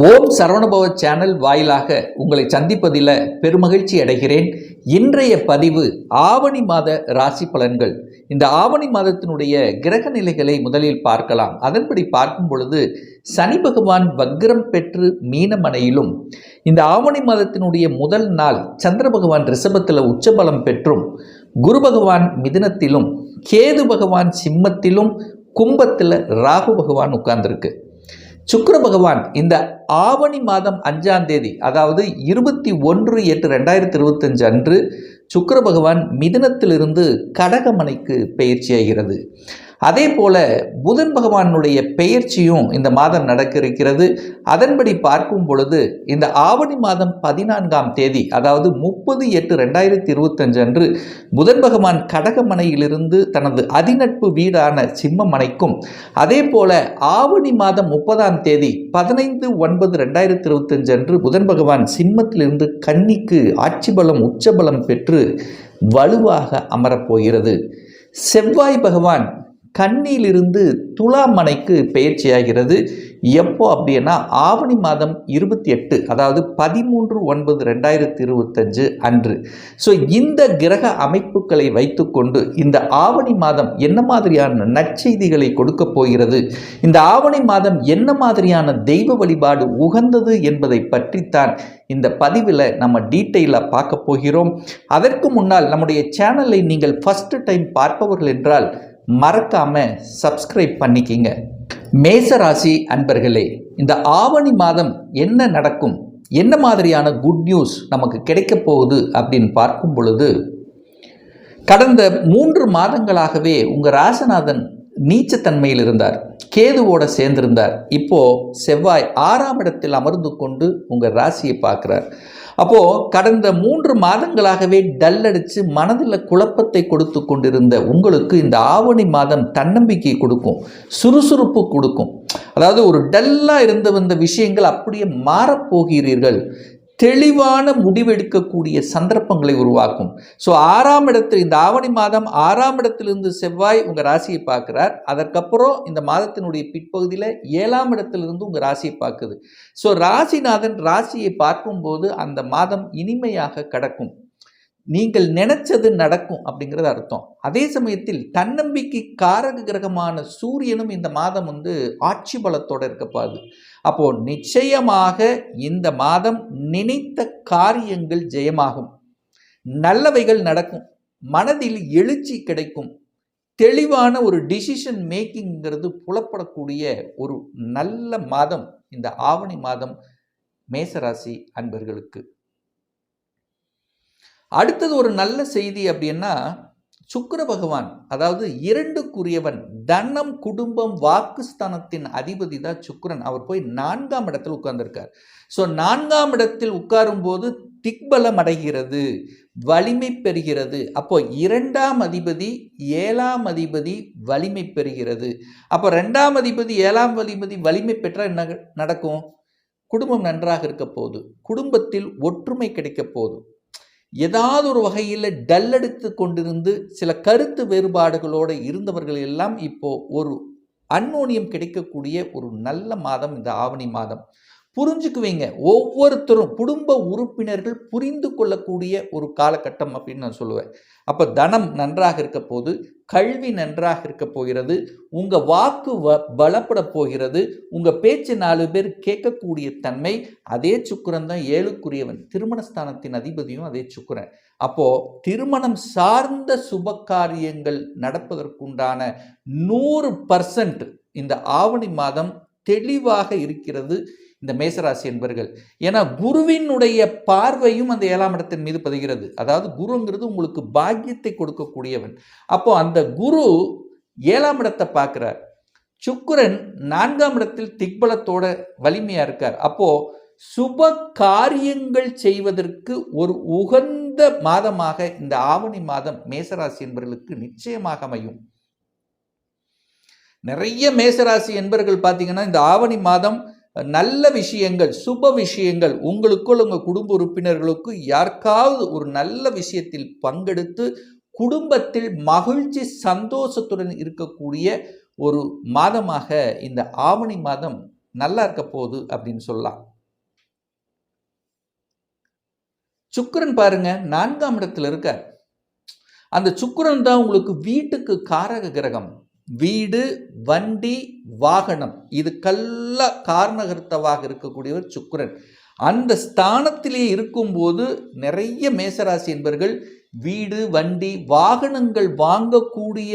ஓம் Saravanabhava channel வாயிலாக உங்களை சந்திப்பதில் பெருமகிழ்ச்சி அடைகிறேன். இன்றைய பதிவு ஆவணி மாத ராசி பலன்கள். இந்த ஆவணி மாதத்தினுடைய கிரக நிலைகளை முதலில் பார்க்கலாம். அதன்படி பார்க்கும் பொழுது சனி பகவான் வக்ரம் பெற்று மீனமனையிலும் இந்த ஆவணி மாதத்தினுடைய முதல் நாள் சந்திர பகவான் ரிஷபத்தில் உச்சபலம் பெற்றும் குரு பகவான் மிதுனத்திலும் கேது பகவான் சிம்மத்திலும் கும்பத்தில் ராகு பகவான் உட்கார்ந்திருக்கு. சுக்கர பகவான் இந்த ஆவணி மாதம் அஞ்சாம் தேதி அதாவது இருபத்தி ஒன்று எட்டு ரெண்டாயிரத்தி இருபத்தஞ்சு அன்று சுக்கர பகவான் மிதுனத்திலிருந்து கடகமனைக்கு பயிற்சியாகிறது. அதே போல புதன் பகவானுடைய பெயர்ச்சியும் இந்த மாதம் நடக்க இருக்கிறது அதன்படி பார்க்கும் பொழுது இந்த ஆவணி மாதம் பதினான்காம் தேதி அதாவது முப்பது எட்டு ரெண்டாயிரத்தி இருபத்தஞ்சு அன்று புதன் பகவான் கடகமனையிலிருந்து தனது அதிநட்பு வீடான சிம்மமனைக்கும் அதே போல ஆவணி மாதம் முப்பதாம் தேதி பதினைந்து ஒன்பது ரெண்டாயிரத்தி இருபத்தஞ்சு அன்று புதன் பகவான் சிம்மத்திலிருந்து கன்னிக்கு ஆட்சி பலம் உச்சபலம் பெற்று வலுவாக அமரப்போகிறது செவ்வாய் பகவான் கண்ணியிலிருந்து துலாமனைக்கு பயிற்சியாகிறது எப்போ அப்படின்னா ஆவணி மாதம் இருபத்தி எட்டு அதாவது பதிமூன்று ஒன்பது ரெண்டாயிரத்தி இருபத்தஞ்சு அன்று. ஸோ இந்த கிரக அமைப்புகளை வைத்துக்கொண்டு இந்த ஆவணி மாதம் என்ன மாதிரியான நற்செய்திகளை கொடுக்க போகிறது? இந்த ஆவணி மாதம் என்ன மாதிரியான தெய்வ வழிபாடு உகந்தது என்பதை பற்றித்தான் இந்த பதிவில் நம்ம டீட்டெயிலாக பார்க்க போகிறோம். அதற்கு முன்னால் நம்முடைய சேனலை நீங்கள் ஃபஸ்ட்டு டைம் பார்ப்பவர்கள் என்றால் மறக்காம சப்ஸ்கிரைப் பண்ணிக்கிங்க. மேசராசி அன்பர்களே இந்த ஆவணி மாதம் என்ன நடக்கும்? என்ன மாதிரியான குட் நியூஸ் நமக்கு கிடைக்க போகுது அப்படின்னு பார்க்கும் பொழுது கடந்த மூன்று மாதங்களாகவே உங்கள் ராசநாதன் நீச்சத்தன்மையில் இருந்தார். கேதுவோட சேர்ந்திருந்தார். இப்போ செவ்வாய் ஆறாம் இடத்தில் அமர்ந்து கொண்டு உங்கள் ராசியை பார்க்குறார். அப்போது கடந்த மூன்று மாதங்களாகவே டல் அடித்து மனதில் குழப்பத்தை கொடுத்து கொண்டிருந்த உங்களுக்கு இந்த ஆவணி மாதம் தன்னம்பிக்கை கொடுக்கும் சுறுசுறுப்பு கொடுக்கும். அதாவது ஒரு டல்லாக இருந்த வந்த விஷயங்கள் அப்படியே மாறப்போகிறீர்கள் தெளிவான முடிவெடுக்கக்கூடிய சந்தர்ப்பங்களை உருவாக்கும். ஸோ ஆறாம் இடத்தில் இந்த ஆவணி மாதம் ஆறாம் இடத்திலிருந்து செவ்வாய் உங்கள் ராசியை பார்க்குறார். அதற்கப்புறம் இந்த மாதத்தினுடைய பிற்பகுதியில் ஏழாம் இடத்திலிருந்து உங்கள் ராசியை பார்க்குது. ஸோ ராசிநாதன் ராசியை பார்க்கும்போது அந்த மாதம் இனிமையாக கடக்கும். நீங்கள் நினைச்சது நடக்கும் அப்படிங்கிறது அர்த்தம். அதே சமயத்தில் தன்னம்பிக்கை காரக கிரகமான சூரியனும் இந்த மாதம் வந்து ஆட்சி பலத்தோடு இருக்கப்பாது அப்போ நிச்சயமாக இந்த மாதம் நினைத்த காரியங்கள் ஜெயமாகும். நல்லவைகள் நடக்கும். மனதில் எழுச்சி கிடைக்கும். தெளிவான ஒரு டிசிஷன் மேக்கிங்கிறது புலப்படக்கூடிய ஒரு நல்ல மாதம். இந்த ஆவணி மாதம் மேசராசி அன்பர்களுக்கு. அடுத்தது ஒரு நல்ல செய்தி அப்படின்னா சுக்கர பகவான் அதாவது இரண்டுக்குரியவன் தனம் குடும்பம் வாக்குஸ்தானத்தின் அதிபதி தான் சுக்கரன். அவர் போய் நான்காம் இடத்தில் உட்கார்ந்துருக்கார். ஸோ நான்காம் இடத்தில் உட்காரும் போது திக்பலம் அடைகிறது வலிமை பெறுகிறது. அப்போ இரண்டாம் அதிபதி ஏழாம் அதிபதி வலிமை பெறுகிறது. அப்போ ரெண்டாம் அதிபதி ஏழாம் அதிபதி வலிமை பெற்றால் என்ன நடக்கும்? குடும்பம் நன்றாக இருக்க போகுது. குடும்பத்தில் ஒற்றுமை கிடைக்க போகுது. ஏதாவது ஒரு வகையில் டல்லெடுத்து கொண்டிருந்து சில கருத்து வேறுபாடுகளோடு இருந்தவர்கள் எல்லாம் இப்போ ஒரு அன்னோனியம் கிடைக்கக்கூடிய ஒரு நல்ல மாதம் இந்த ஆவணி மாதம். புரிஞ்சுக்குவீங்க. ஒவ்வொருத்தரும் குடும்ப உறுப்பினர்கள் புரிந்து கொள்ளக்கூடிய ஒரு காலகட்டம் அப்படின்னு நான் சொல்லுவேன். அப்போ தனம் நன்றாக இருக்க போது கல்வி நன்றாக இருக்க போகிறது உங்கள் வாக்கு வ பலப்பட போகிறது உங்கள் பேச்சு நாலு பேர் கேட்கக்கூடிய தன்மை அதே சுக்கரன் தான் ஏழுக்குரியவன். திருமணஸ்தானத்தின் அதிபதியும் அதே சுக்கரன். அப்போது திருமணம் சார்ந்த சுப காரியங்கள் நடப்பதற்குண்டான நூறு பர்சன்ட் இந்த ஆவணி மாதம் தெளிவாக இருக்கிறது. இந்த மேசராசி என்பர்கள். ஏன்னா குருவினுடைய பார்வையும் அந்த ஏழாம் இடத்தின் மீது பதிகிறது. அதாவது குருங்கிறது உங்களுக்கு பாக்கியத்தை கொடுக்கக்கூடியவன். அப்போ அந்த குரு ஏழாம் இடத்தை பார்க்குறார். சுக்குரன் நான்காம் இடத்தில் திக்பலத்தோட வலிமையாக இருக்கார். அப்போ சுப காரியங்கள் செய்வதற்கு ஒரு உகந்த மாதமாக இந்த ஆவணி மாதம் மேசராசி என்பவர்களுக்கு நிச்சயமாக அமையும். நிறைய மேசராசி என்பர்கள் பார்த்தீங்கன்னா இந்த ஆவணி மாதம் நல்ல விஷயங்கள் சுப விஷயங்கள் உங்களுக்குள் உங்கள் குடும்ப உறுப்பினர்களுக்கு யாருக்காவது ஒரு நல்ல விஷயத்தில் பங்கெடுத்து குடும்பத்தில் மகிழ்ச்சி சந்தோஷத்துடன் இருக்கக்கூடிய ஒரு மாதமாக இந்த ஆவணி மாதம் நல்லா இருக்க போகுது அப்படின்னு சொல்லலாம். சுக்கரன் பாருங்க நான்காம் இடத்துல இருக்கார். அந்த சுக்கரன் தான் உங்களுக்கு வீட்டுக்கு காரக கிரகம். வீடு வண்டி வாகனம். இதுக்கெல்ல காரணகர்த்தவாக இருக்கக்கூடியவர் சுக்கரன். அந்த ஸ்தானத்திலே இருக்கும்போது நிறைய மேசராசி என்பர்கள் வீடு வண்டி வாகனங்கள் வாங்கக்கூடிய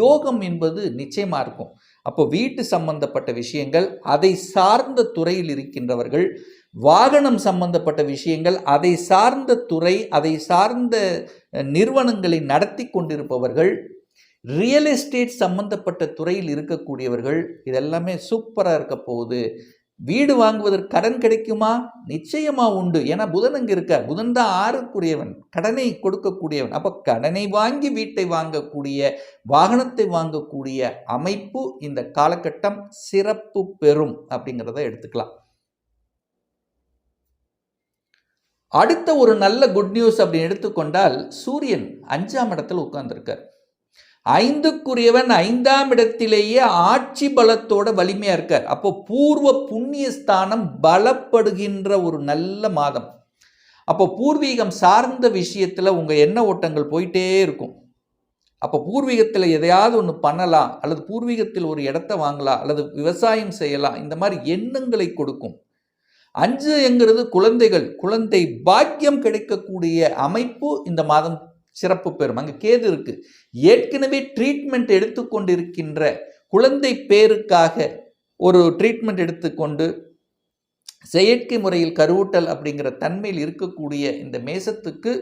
யோகம் என்பது நிச்சயமாக இருக்கும். அப்போ வீட்டு சம்பந்தப்பட்ட விஷயங்கள் அதை சார்ந்த துறையில் இருக்கின்றவர்கள் வாகனம் சம்பந்தப்பட்ட விஷயங்கள் அதை சார்ந்த துறை அதை சார்ந்த நிறுவனங்களை நடத்தி கொண்டிருப்பவர்கள் ரியல் எஸ்டேட் சம்பந்தப்பட்ட துறையில் இருக்கக்கூடியவர்கள் இதெல்லாமே சூப்பராக இருக்க போகுது. வீடு வாங்குவதற்கு கடன் கிடைக்குமா? நிச்சயமா உண்டு. ஏன்னா புதன் அங்கே இருக்க புதன் தான் ஆறுக்குரியவன். கடனை கொடுக்கக்கூடியவன். அப்போ கடனை வாங்கி வீட்டை வாங்கக்கூடிய வாகனத்தை வாங்கக்கூடிய அமைப்பு இந்த காலகட்டம் சிறப்பு பெறும் அப்படிங்கிறத எடுத்துக்கலாம். அடுத்த ஒரு நல்ல குட் நியூஸ் அப்படின்னு எடுத்துக்கொண்டால் சூரியன் அஞ்சாம் இடத்துல உட்கார்ந்துருக்கார். ஐந்துக்குரியவன் ஐந்தாம் இடத்திலேயே ஆட்சி பலத்தோட வலிமையா இருக்கார். அப்போ பூர்வ புண்ணிய ஸ்தானம் பலப்படுகின்ற ஒரு நல்ல மாதம். அப்போ பூர்வீகம் சார்ந்த விஷயத்துல உங்க எண்ண ஓட்டங்கள் போயிட்டே இருக்கும். அப்போ பூர்வீகத்தில் எதையாவது ஒன்று பண்ணலாம் அல்லது பூர்வீகத்தில் ஒரு இடத்த வாங்கலாம் அல்லது விவசாயம் செய்யலாம் இந்த மாதிரி எண்ணங்களை கொடுக்கும். அஞ்சு என்கிறது குழந்தைகள் குழந்தை பாக்கியம் கிடைக்கக்கூடிய அமைப்பு இந்த மாதம் சிறப்பு பெறும். அங்கே கேது இருக்கு. ஏற்கனவே ட்ரீட்மெண்ட் எடுத்துக்கொண்டிருக்கின்ற குழந்தை பேருக்காக ஒரு ட்ரீட்மெண்ட் எடுத்துக்கொண்டு செயற்கை முறையில் கருவூட்டல் அப்படிங்கிற தன்மையில் இருக்கக்கூடிய இந்த மேசத்துக்கு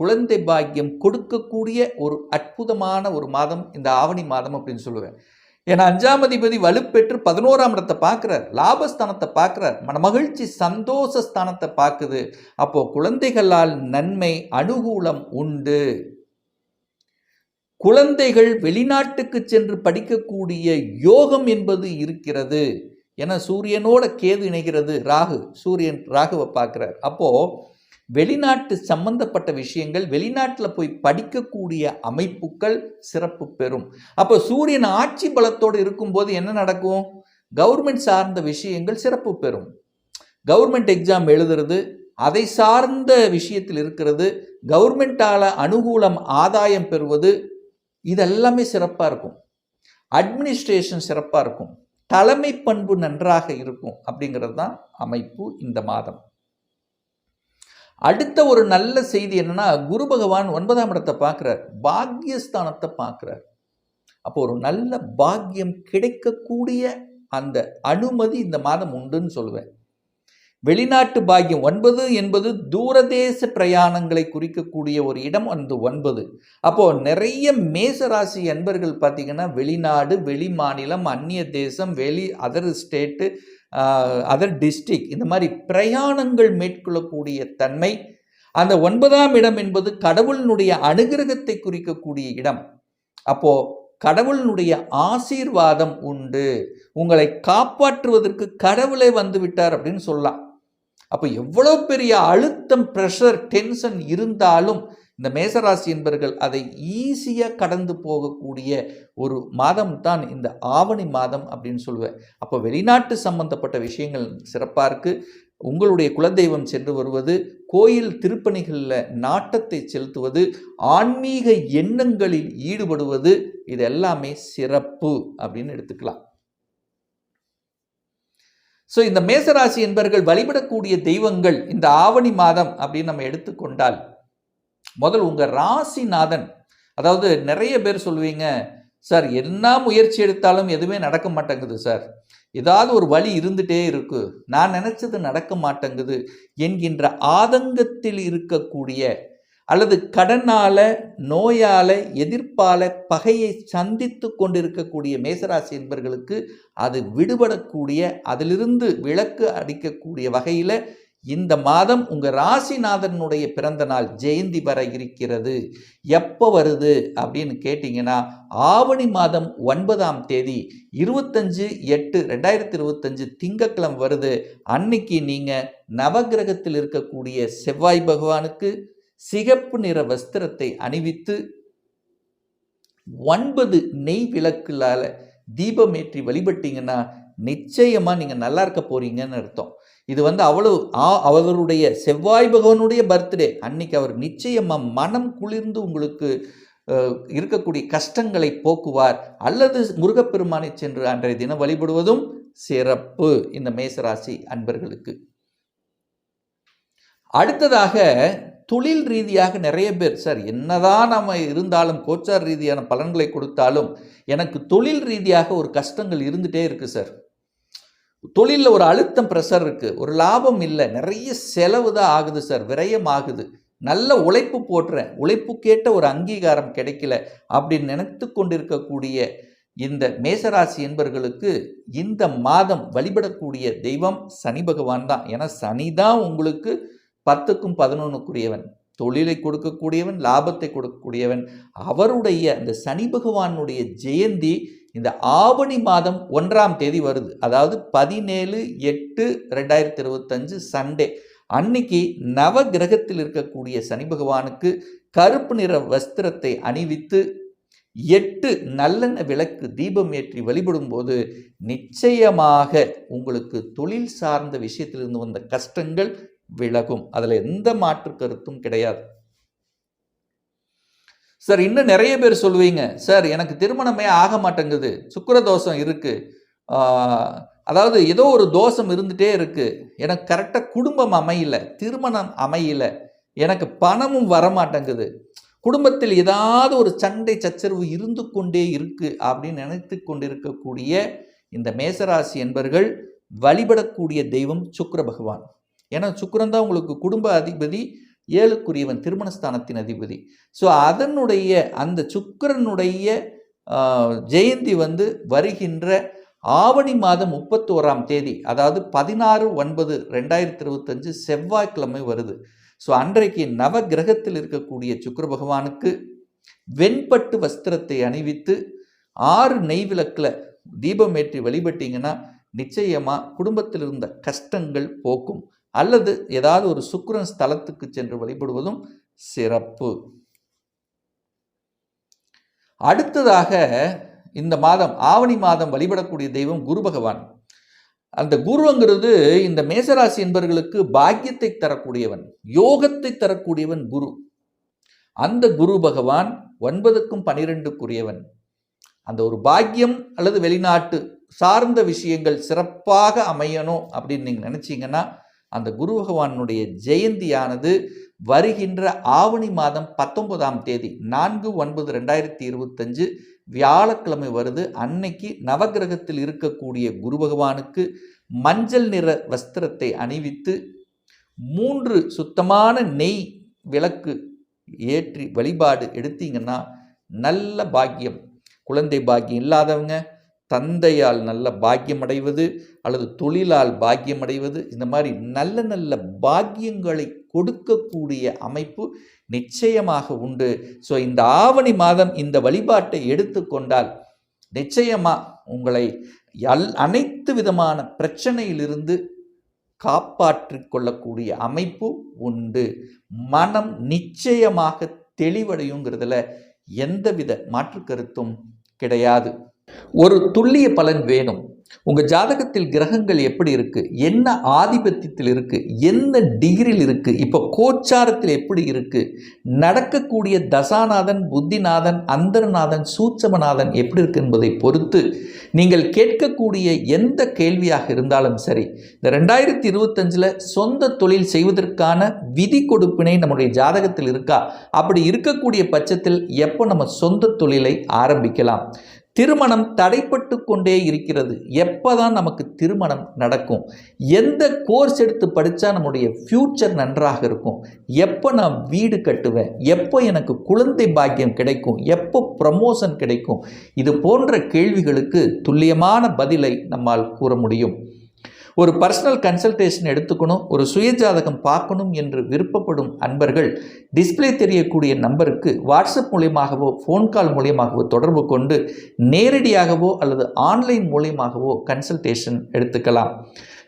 குழந்தை பாக்கியம் கொடுக்கக்கூடிய ஒரு அற்புதமான ஒரு மாதம் இந்த ஆவணி மாதம் அப்படின்னு சொல்லுவேன். ஏன்னா அஞ்சாம் அதிபதி வலுப்பெற்று பதினோராம் இடத்தை பார்க்குறார். லாபஸ்தானத்தை பார்க்குறார். மன மகிழ்ச்சி சந்தோஷ ஸ்தானத்தை பார்க்குது. அப்போது குழந்தைகளால் நன்மை அனுகூலம் உண்டு. குழந்தைகள் வெளிநாட்டுக்கு சென்று படிக்கக்கூடிய யோகம் என்பது இருக்கிறது. என சூரியனோட கேது இணைகிறது. ராகு சூரியன் ராகுவை பார்க்குறார். அப்போது வெளிநாட்டு சம்பந்தப்பட்ட விஷயங்கள் வெளிநாட்டில் போய் படிக்கக்கூடிய அமைப்புகள் சிறப்பு பெறும். அப்போ சூரியன் ஆட்சி பலத்தோடு இருக்கும்போது என்ன நடக்கும்? கவர்மெண்ட் சார்ந்த விஷயங்கள் சிறப்பு பெறும். கவர்மெண்ட் எக்ஸாம் எழுதுறது அதை சார்ந்த விஷயத்தில் இருக்கிறது கவர்மெண்டால அனுகூலம் ஆதாயம் பெறுவது இதெல்லாமே சிறப்பாக இருக்கும். அட்மினிஸ்ட்ரேஷன் சிறப்பாக இருக்கும். தலைமை பண்பு நன்றாக இருக்கும் அப்படிங்கிறது தான் அமைப்பு இந்த மாதம். அடுத்த ஒரு நல்ல செய்தி என்னன்னா குரு பகவான் ஒன்பதாம் இடத்தை பார்க்குறார். பாக்கியஸ்தானத்தை பார்க்குறார். அப்போ ஒரு நல்ல பாக்கியம் கிடைக்கக்கூடிய அந்த அனுமதி இந்த மாதம் உண்டுன்னு சொல்லுவேன் வெளிநாட்டு பாக்கியம் ஒன்பது என்பது தூரதேச பிரயாணங்களை குறிக்கக்கூடிய ஒரு இடம் அந்த ஒன்பது. அப்போ நிறைய மேசராசி அன்பர்கள் பார்த்தீங்கன்னா வெளிநாடு வெளி மாநிலம் அந்நிய தேசம் வெளி அதர் ஸ்டேட்டு அதர் டிஸ்ட்ரிக் இந்த மாதிரி பிரயாணங்கள் மேற்கொள்ளக்கூடிய தன்மை அந்த ஒன்பதாம் இடம் என்பது கடவுளினுடைய அனுகிரகத்தை குறிக்கக்கூடிய இடம். அப்போ கடவுளினுடைய ஆசீர்வாதம் உண்டு. உங்களை காப்பாற்றுவதற்கு கடவுளே வந்து விட்டார் அப்படின்னு சொல்லலாம். அப்போ எவ்வளோ பெரிய அழுத்தம் ப்ரெஷர் டென்ஷன் இருந்தாலும் இந்த மேசராசி என்பர்கள் அதை ஈஸியாக கடந்து போகக்கூடிய ஒரு மாதம் தான் இந்த ஆவணி மாதம் அப்படின்னு சொல்லுவேன். அப்போ வெளிநாட்டு சம்பந்தப்பட்ட விஷயங்கள் சிறப்பாக இருக்குது உங்களுடைய குலதெய்வம் சென்று வருவது கோயில் திருப்பணிகளில் நாட்டத்தை செலுத்துவது ஆன்மீக எண்ணங்களில் ஈடுபடுவது இது எல்லாமே சிறப்பு அப்படின்னு எடுத்துக்கலாம். ஸோ இந்த மேசராசி என்பர்கள் வழிபடக்கூடிய தெய்வங்கள் இந்த ஆவணி மாதம் அப்படின்னு நம்ம எடுத்துக்கொண்டால் முதல் உங்கள் ராசிநாதன் அதாவது நிறைய பேர் சொல்லுவீங்க சார் என்ன முயற்சி எடுத்தாலும் எதுவுமே நடக்க மாட்டேங்குது சார். ஏதாவது ஒரு வழி இருந்துட்டே இருக்கு. நான் நினச்சது நடக்க மாட்டேங்குது என்கின்ற ஆதங்கத்தில் இருக்கக்கூடிய அல்லது கடனால நோயால எதிர்ப்பால பகையை சந்தித்து கொண்டிருக்கக்கூடிய மேசராசி என்பர்களுக்கு அது விடுபடக்கூடிய அதிலிருந்து விளக்கு அடிக்கக்கூடிய வகையில் இந்த மாதம் உங்கள் ராசிநாதனுடைய பிறந்த நாள் ஜெயந்தி வர இருக்கிறது. எப்போ வருது அப்படின்னு கேட்டிங்கன்னா ஆவணி மாதம் ஒன்பதாம் தேதி இருபத்தஞ்சு எட்டு ரெண்டாயிரத்தி இருபத்தஞ்சு திங்கக்கிழமை வருது. அன்னைக்கு நீங்கள் நவகிரகத்தில் இருக்கக்கூடிய செவ்வாய் பகவானுக்கு சிகப்பு நிற வஸ்திரத்தை அணிவித்து ஒன்பது நெய் விளக்குகளால் தீபமேற்றி வழிபட்டிங்கன்னா நிச்சயமாக நீங்கள் நல்லா இருக்க போகிறீங்கன்னு அர்த்தம். இது வந்து அவ்வளவு ஆ- அவருடைய செவ்வாய் பகவானுடைய பர்த்டே. அன்னைக்கு அவர் நிச்சயமாக மனம் குளிர்ந்து உங்களுக்கு இருக்கக்கூடிய கஷ்டங்களை போக்குவார். அல்லது முருகப்பெருமானை சென்று அன்றைய தினம் வழிபடுவதும் சிறப்பு. இந்த மேசராசி அன்பர்களுக்கு. அடுத்ததாக தொழில் ரீதியாக நிறைய பேர் சார் என்னதான் நம்ம இருந்தாலும் கோச்சார் ரீதியான பலன்களை கொடுத்தாலும் எனக்கு தொழில் ரீதியாக ஒரு கஷ்டங்கள் இருந்துகிட்டே இருக்குது சார். தொழிலில் ஒரு அழுத்தம் ப்ரெஷர் இருக்குது ஒரு லாபம் இல்லை. நிறைய செலவு தான் ஆகுது சார் விரயம் ஆகுது. நல்ல உழைப்பு போட்டுறேன் உழைப்புக்கேட்ட ஒரு அங்கீகாரம் கிடைக்கல அப்படின்னு நினைத்து கொண்டிருக்கக்கூடிய இந்த மேசராசி என்பர்களுக்கு இந்த மாதம் வழிபடக்கூடிய தெய்வம் சனி பகவான் தான். ஏன்னா சனி தான் உங்களுக்கு பத்துக்கும் பதினொன்றுக்குரியவன் தொழிலை கொடுக்கக்கூடியவன் லாபத்தை கொடுக்கக்கூடியவன். அவருடைய அந்த சனி பகவானுடைய ஜெயந்தி இந்த ஆவணி மாதம் ஒன்றாம் தேதி வருது. அதாவது பதினேழு எட்டு ரெண்டாயிரத்தி இருபத்தஞ்சு சண்டே. அன்னைக்கு நவ கிரகத்தில் இருக்கக்கூடிய சனி பகவானுக்கு கருப்பு நிற வஸ்திரத்தை அணிவித்து எட்டு நல்லெண்ண விளக்கு தீபம் ஏற்றி வழிபடும்போது நிச்சயமாக உங்களுக்கு தொழில் சார்ந்த விஷயத்திலிருந்து வந்த கஷ்டங்கள் விலகும். அதில் எந்த மாற்று கருத்தும் கிடையாது. சார் இன்னும் நிறைய பேர் சொல்லுவீங்க சார் எனக்கு திருமணமே ஆக மாட்டேங்குது சுக்கர தோஷம் இருக்குது அதாவது ஏதோ ஒரு தோஷம் இருந்துகிட்டே இருக்குது எனக்கு கரெக்டாக குடும்பம் அமையல திருமணம் அமையல எனக்கு பணமும் வரமாட்டேங்குது. குடும்பத்தில் ஏதாவது ஒரு சண்டை சச்சரவு இருந்து கொண்டே இருக்குது அப்படின்னு நினைத்து கொண்டிருக்கக்கூடிய இந்த மேசராசி என்பர்கள் வழிபடக்கூடிய தெய்வம் சுக்கர பகவான். ஏன்னா சுக்கரன் தான் உங்களுக்கு குடும்ப அதிபதி ஏழுக்குரியவன் திருமணஸ்தானத்தின் அதிபதி. ஸோ அதனுடைய அந்த சுக்கிரனுடைய ஜெயந்தி வந்து வருகின்ற ஆவணி மாதம் முப்பத்தோராம் தேதி அதாவது பதினாறு ஒன்பது ரெண்டாயிரத்தி இருபத்தஞ்சு செவ்வாய்க்கிழமை வருது. ஸோ அன்றைக்கு நவ கிரகத்தில் இருக்கக்கூடிய சுக்கர பகவானுக்கு வெண்பட்டு வஸ்திரத்தை அணிவித்து ஆறு நெய் விளக்கில் தீபம் ஏற்றி வழிபட்டீங்கன்னா நிச்சயமாக குடும்பத்தில் இருந்த கஷ்டங்கள் போக்கும். அல்லது ஏதாவது ஒரு சுக்கிரன் ஸ்தலத்துக்கு சென்று வழிபடுவதும் சிறப்பு. அடுத்ததாக இந்த மாதம் ஆவணி மாதம் வழிபடக்கூடிய தெய்வம் குரு பகவான். அந்த குருங்கிறது இந்த மேசராசி என்பவர்களுக்கு பாக்கியத்தை தரக்கூடியவன் யோகத்தை தரக்கூடியவன் குரு. அந்த குரு பகவான் ஒன்பதுக்கும் பனிரெண்டுக்குரியவன். அந்த ஒரு பாக்கியம் அல்லது வெளிநாட்டு சார்ந்த விஷயங்கள் சிறப்பாக அமையணும் அப்படின்னு நீங்கள் நினச்சிங்கன்னா அந்த குரு பகவானுடைய ஜெயந்தியானது வருகின்ற ஆவணி மாதம் பத்தொன்பதாம் தேதி நான்கு ஒன்பது ரெண்டாயிரத்தி இருபத்தஞ்சு வியாழக்கிழமை வருது. அன்னைக்கு நவகிரகத்தில் இருக்கக்கூடிய குரு பகவானுக்கு மஞ்சள் நிற வஸ்திரத்தை அணிவித்து மூன்று சுத்தமான நெய் விளக்கு ஏற்றி வழிபாடு எடுத்தீங்கன்னா நல்ல பாக்கியம். குழந்தை பாக்கியம் இல்லாதவங்க தந்தையால் நல்ல பாக்கியம் அடைவது அல்லது தொழிலால் பாக்கியம் அடைவது இந்த மாதிரி நல்ல நல்ல பாக்கியங்களை கொடுக்கக்கூடிய அமைப்பு நிச்சயமாக உண்டு. ஸோ இந்த ஆவணி மாதம் இந்த வழிபாட்டை எடுத்துக்கொண்டால் நிச்சயமாக உங்களை எல் அனைத்து விதமான பிரச்சனையிலிருந்து காப்பாற்றி கொள்ளக்கூடிய அமைப்பு உண்டு. மனம் நிச்சயமாக தெளிவடையுங்கிறதுல எந்தவித மாற்று கருத்தும் கிடையாது. ஒரு துல்லிய பலன் வேணும். உங்கள் ஜாதகத்தில் கிரகங்கள் எப்படி இருக்குது என்ன ஆதிபத்தியத்தில் இருக்குது என்ன டிகிரியில் இருக்குது இப்போ கோச்சாரத்தில் எப்படி இருக்குது நடக்கக்கூடிய தசாநாதன் புத்திநாதன் அந்தரநாதன் சூட்சமநாதன் எப்படி இருக்கு என்பதை பொறுத்து நீங்கள் கேட்கக்கூடிய எந்த கேள்வியாக இருந்தாலும் சரி இந்த ரெண்டாயிரத்தி இருபத்தஞ்சில் சொந்த தொழில் செய்வதற்கான விதி கொடுப்பினை நம்முடைய ஜாதகத்தில் இருக்கா? அப்படி இருக்கக்கூடிய பட்சத்தில் எப்போ நம்ம சொந்த தொழிலை ஆரம்பிக்கலாம்? திருமணம் தடைப்பட்டு கொண்டே இருக்கிறது. எப்போ தான் நமக்கு திருமணம் நடக்கும்? எந்த கோர்ஸ் எடுத்து படித்தா நம்முடைய ஃப்யூச்சர் நன்றாக இருக்கும்? எப்போ நான் வீடு கட்டுவேன்? எப்போ எனக்கு குழந்தை பாக்கியம் கிடைக்கும்? எப்போ ப்ரமோஷன் கிடைக்கும்? இது போன்ற கேள்விகளுக்கு துல்லியமான பதிலை நம்மால் கூற முடியும். ஒரு பர்சனல் கன்சல்டேஷன் எடுத்துக்கணும் ஒரு சுயஜாதகம் பார்க்கணும் என்று விருப்பப்படும் அன்பர்கள் டிஸ்ப்ளே தெரியக்கூடிய நம்பருக்கு வாட்ஸ்அப் மூலியமாகவோ ஃபோன் கால் மூலியமாகவோ தொடர்பு கொண்டு நேரடியாகவோ அல்லது ஆன்லைன் மூலியமாகவோ கன்சல்டேஷன் எடுத்துக்கலாம்.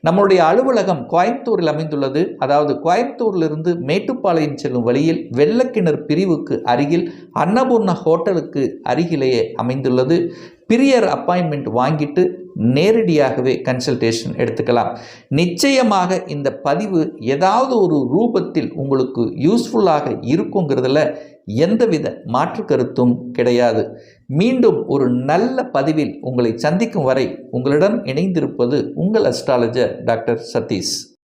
நம்மளுடைய அலுவலகம் கோயம்புத்தூரில் அமைந்துள்ளது. அதாவது கோயம்புத்தூரிலிருந்து மேட்டுப்பாளையம் செல்லும் வழியில் வெள்ளக்கிணர் பிரிவுக்கு அருகில் அன்னபூர்ணா ஹோட்டலுக்கு அருகிலேயே அமைந்துள்ளது. பிரியர் அப்பாயின்மெண்ட் வாங்கிட்டு நேரடியாகவே கன்சல்டேஷன் எடுத்துக்கலாம். நிச்சயமாக இந்த பதிவு ஏதாவது ஒரு ரூபத்தில் உங்களுக்கு யூஸ்ஃபுல்லாக இருக்குங்கிறதுல எந்தவித மாற்று கருத்தும் கிடையாது. மீண்டும் ஒரு நல்ல பதிவில் உங்களை சந்திக்கும் வரை உங்களிடம் இணைந்திருப்பது உங்கள் அஸ்ட்ராலஜர் டாக்டர் சதீஷ்.